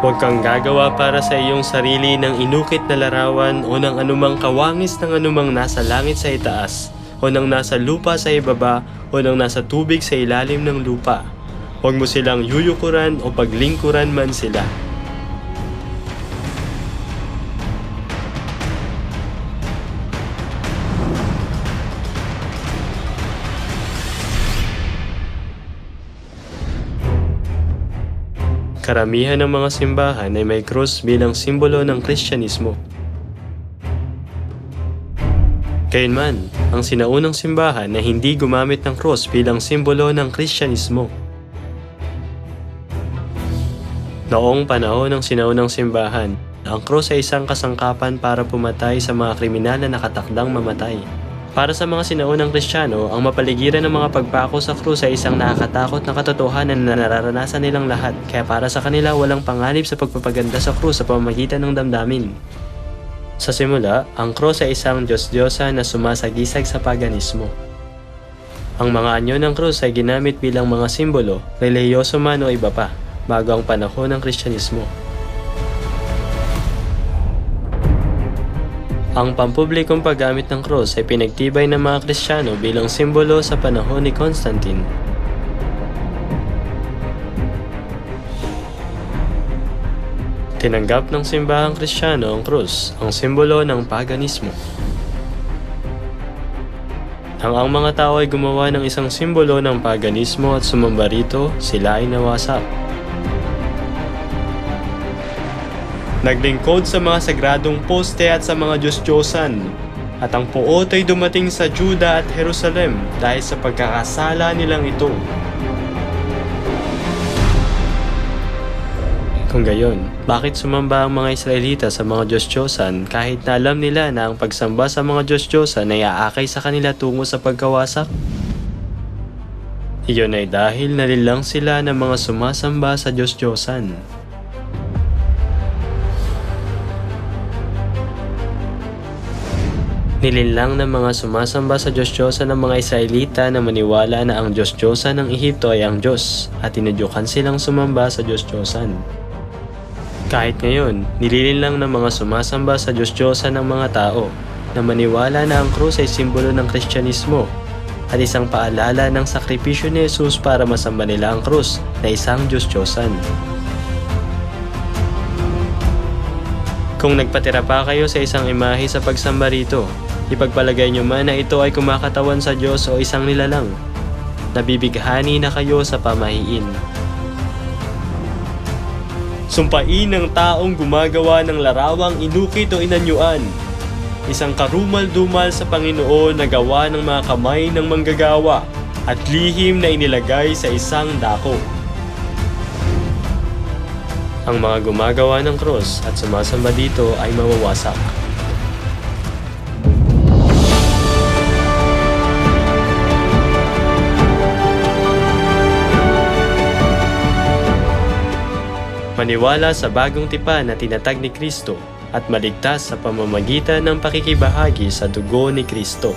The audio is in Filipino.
Huwag kang gagawa para sa iyong sarili ng inukit na larawan o ng anumang kawangis ng anumang nasa langit sa itaas o ng nasa lupa sa ibaba o ng nasa tubig sa ilalim ng lupa. Huwag mo silang yuyukuran o paglingkuran man sila. Karamihan ng mga simbahan ay may krus bilang simbolo ng Kristyanismo. Gayunman, ang sinaunang simbahan na hindi gumamit ng krus bilang simbolo ng Kristyanismo. Noong panahon ng sinaunang simbahan, ang krus ay isang kasangkapan para pumatay sa mga kriminal na nakatakdang mamatay. Para sa mga sinaunang Kristiyano, ang mapaligiran ng mga pagpako sa krus ay isang nakakatakot na katotohanan na nararanasan nilang lahat, kaya para sa kanila walang panganib sa pagpapaganda sa krus sa pamamagitan ng damdamin. Sa simula, ang krus ay isang Diyos-Diyosa na sumasagisag sa paganismo. Ang mga anyo ng krus ay ginamit bilang mga simbolo, relihiyoso man o iba pa, bago ang panahon ng Kristyanismo. Ang pampublikong paggamit ng krus ay pinagtibay ng mga Kristiyano bilang simbolo sa panahon ni Constantine. Tinanggap ng simbahang Kristiyano ang krus, ang simbolo ng paganismo. Nang ang mga tao ay gumawa ng isang simbolo ng paganismo at sumamba rito, sila ay nawasak. Naglingkod sa mga sagradong poste at sa mga Diyos-Diyosan. At ang puot ay dumating sa Juda at Jerusalem dahil sa pagkakasala nilang ito. Kung gayon, bakit sumamba ang mga Israelita sa mga Diyos-Diyosan kahit na alam nila na ang pagsamba sa mga Diyos-Diyosan ay aakay sa kanila tungo sa pagkawasak? Iyon ay dahil nalilang sila ng mga sumasamba sa Diyos-Diyosan. Nilinlang ng mga sumasamba sa Diyos-Diyosa ng mga Israelita na maniwala na ang Diyos-Diyosa ng Ehipto ay ang Diyos at tinudyukan silang sumamba sa Diyos-Diyosan. Kahit ngayon, nililinlang ng mga sumasamba sa Diyos-Diyosa ng mga tao na maniwala na ang krus ay simbolo ng Kristyanismo at isang paalala ng sakripisyo ni Jesus para masamba nila ang krus na isang Diyos-Diyosan. Kung nagpatira pa kayo sa isang imahe sa pagsamba rito, ipagpalagay nyo man na ito ay kumakatawan sa Diyos o isang nilalang. Nabibighani na kayo sa pamahiin. Sumpain ng taong gumagawa ng larawang inukit o inanyuan. Isang karumal-dumal sa Panginoon na gawa ng mga kamay ng manggagawa at lihim na inilagay sa isang dako. Ang mga gumagawa ng cross at sumasamba dito ay mawawasak. Maniwala sa bagong tipan na tinatag ni Kristo at maligtas sa pamamagitan ng pakikibahagi sa dugo ni Kristo.